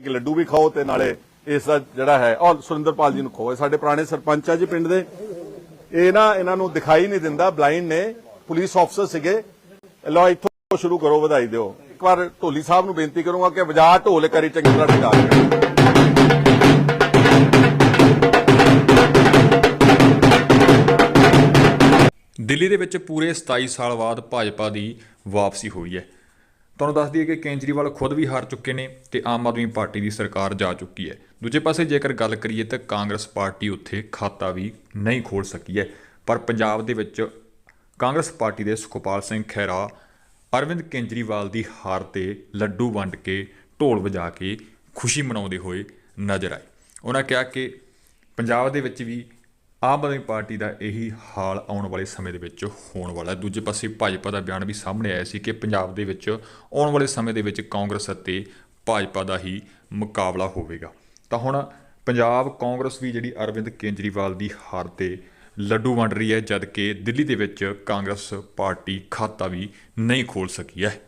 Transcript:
ਇੱਕ ਲੱਡੂ ਵੀ ਖਾਓ ਤੇ ਨਾਲੇ ਇਸ ਦਾ ਜਿਹੜਾ ਹੈ ਔਰ ਸੁਰਿੰਦਰਪਾਲ ਜੀ ਨੂੰ ਖੋਏ ਸਾਡੇ ਪੁਰਾਣੇ ਸਰਪੰਚ ਆ ਜੀ ਪਿੰਡ ਦੇ। ਇਹ ਨਾ ਇਹਨਾਂ ਨੂੰ ਦਿਖਾਈ ਨਹੀਂ ਦਿੰਦਾ ਬਲਾਈਂਡ ਨੇ ਪੁਲਿਸ ਅਫਸਰ ਸੀਗੇ। ਲਓ, ਇੱਥੋਂ ਸ਼ੁਰੂ ਕਰੋ, ਵਧਾਈ ਦਿਓ। ਇੱਕ ਵਾਰ ਢੋਲੀ ਸਾਹਿਬ ਨੂੰ ਬੇਨਤੀ ਕਰੂੰਗਾ ਕਿ ਵਜਾ ਢੋਲ ਕਰੀ, ਚੰਗੀ ਤਰ੍ਹਾਂ ਟਿਕਾ ਕੇ ਦਿੱਲੀ ਦੇ ਵਿੱਚ ਪੂਰੇ 27 ਸਾਲ ਬਾਅਦ ਭਾਜਪਾ ਦੀ ਵਾਪਸੀ ਹੋਈ ਹੈ। ਤੁਹਾਨੂੰ ਦੱਸ ਦਈਏ ਕਿ ਕੇਜਰੀਵਾਲ ਖੁਦ ਵੀ ਹਾਰ ਚੁੱਕੇ ਨੇ ਤੇ ਆਮ ਆਦਮੀ ਪਾਰਟੀ ਦੀ ਸਰਕਾਰ ਜਾ ਚੁੱਕੀ ਹੈ। ਦੂਜੇ ਪਾਸੇ ਜੇਕਰ ਗੱਲ ਕਰੀਏ ਤਾਂ ਕਾਂਗਰਸ ਪਾਰਟੀ ਉੱਥੇ ਖਾਤਾ ਵੀ ਨਹੀਂ ਖੋਲ ਸਕੀ ਹੈ। ਪਰ ਪੰਜਾਬ ਦੇ ਵਿੱਚ ਕਾਂਗਰਸ ਪਾਰਟੀ ਦੇ ਸੁਖਪਾਲ ਸਿੰਘ ਖਹਿਰਾ, ਅਰਵਿੰਦ ਕੇਜਰੀਵਾਲ ਦੀ ਹਾਰ ਤੇ ਲੱਡੂ ਵੰਡ ਕੇ ਢੋਲ ਵਜਾ ਕੇ ਖੁਸ਼ੀ ਮਨਾਉਂਦੇ ਹੋਏ ਨਜ਼ਰ ਆਏ। ਉਹਨਾਂ ਕਿਹਾ ਕਿ ਪੰਜਾਬ ਦੇ ਵਿੱਚ ਵੀ ਆਮ ਆਦਮੀ ਪਾਰਟੀ ਦਾ ਇਹੀ ਹਾਲ ਆਉਣ ਵਾਲੇ ਸਮੇਂ ਦੇ ਵਿੱਚ ਹੋਣ ਵਾਲਾ ਹੈ। ਦੂਜੇ ਪਾਸੇ ਭਾਜਪਾ ਦਾ ਬਿਆਨ ਵੀ ਸਾਹਮਣੇ ਆਇਆ ਸੀ ਕਿ ਪੰਜਾਬ ਦੇ ਵਿੱਚ ਆਉਣ ਵਾਲੇ ਸਮੇਂ ਦੇ ਵਿੱਚ ਕਾਂਗਰਸ ਅਤੇ ਭਾਜਪਾ ਦਾ ਹੀ ਮੁਕਾਬਲਾ ਹੋਵੇਗਾ। ਤਾਂ ਹੁਣ ਪੰਜਾਬ ਕਾਂਗਰਸ ਵੀ ਜਿਹੜੀ ਅਰਵਿੰਦ ਕੇਜਰੀਵਾਲ ਦੀ ਹਾਰ ਤੇ ਲੱਡੂ ਵੰਡ ਰਹੀ ਹੈ ਜਦ ਕਿ ਦਿੱਲੀ ਦੇ ਵਿੱਚ ਕਾਂਗਰਸ ਪਾਰਟੀ ਖਾਤਾ ਵੀ ਨਹੀਂ ਖੋਲ ਸਕੀ ਹੈ।